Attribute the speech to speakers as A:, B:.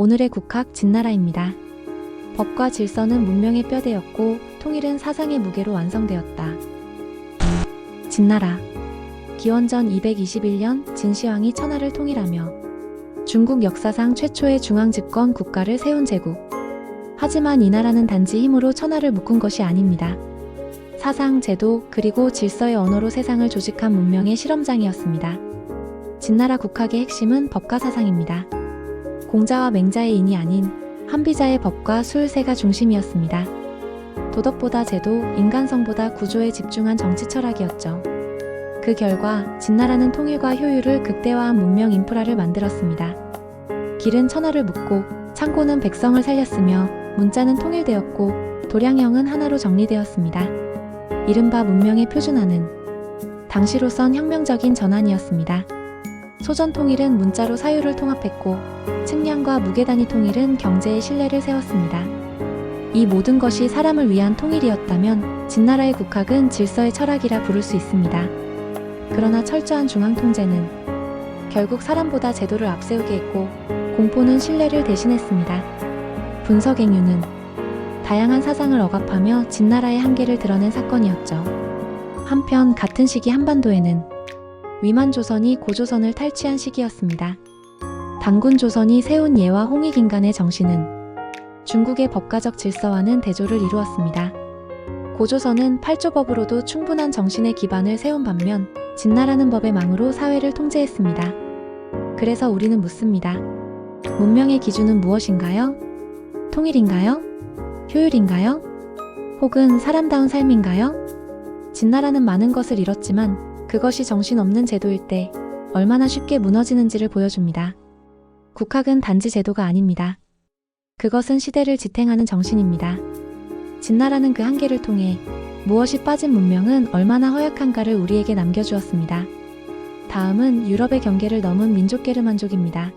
A: 오늘의 국학 진나라입니다. 법과 질서는 문명의 뼈대였고 통일은 사상의 무게로 완성되었다. 진나라 기원전 221년 진시황이 천하를 통일하며 중국 역사상 최초의 중앙 집권 국가를 세운 제국. 하지만 이 나라는 단지 힘으로 천하를 묶은 것이 아닙니다. 사상, 제도, 그리고 질서의 언어로 세상을 조직한 문명의 실험장이었습니다. 진나라 국학의 핵심은 법과 사상입니다. 공자와 맹자의 인이 아닌 한비자의 법과 술세가 중심이었습니다. 도덕보다 제도, 인간성보다 구조에 집중한 정치 철학이었죠. 그 결과 진나라는 통일과 효율을 극대화한 문명 인프라를 만들었습니다. 길은 천하를 묶고 창고는 백성을 살렸으며 문자는 통일되었고 도량형은 하나로 정리되었습니다. 이른바 문명의 표준화는 당시로선 혁명적인 전환이었습니다. 소전 통일은 문자로 사유를 통합했고 측량과 무게 단위 통일은 경제의 신뢰를 세웠습니다. 이 모든 것이 사람을 위한 통일이었다면 진나라의 국학은 질서의 철학이라 부를 수 있습니다. 그러나 철저한 중앙 통제는 결국 사람보다 제도를 앞세우게 했고 공포는 신뢰를 대신했습니다. 분석행유는 다양한 사상을 억압하며 진나라의 한계를 드러낸 사건이었죠. 한편 같은 시기 한반도에는 위만 조선이 고조선을 탈취한 시기였습니다. 단군 조선이 세운 예와 홍익인간의 정신은 중국의 법가적 질서와는 대조를 이루었습니다. 고조선은 팔조법으로도 충분한 정신의 기반을 세운 반면 진나라는 법의 망으로 사회를 통제했습니다. 그래서 우리는 묻습니다. 문명의 기준은 무엇인가요? 통일인가요? 효율인가요? 혹은 사람다운 삶인가요? 진나라는 많은 것을 잃었지만 그것이 정신없는 제도일 때 얼마나 쉽게 무너지는지를 보여줍니다. 국학은 단지 제도가 아닙니다. 그것은 시대를 지탱하는 정신입니다. 진나라는 그 한계를 통해 무엇이 빠진 문명은 얼마나 허약한가를 우리에게 남겨주었습니다. 다음은 유럽의 경계를 넘은 민족 게르만족입니다.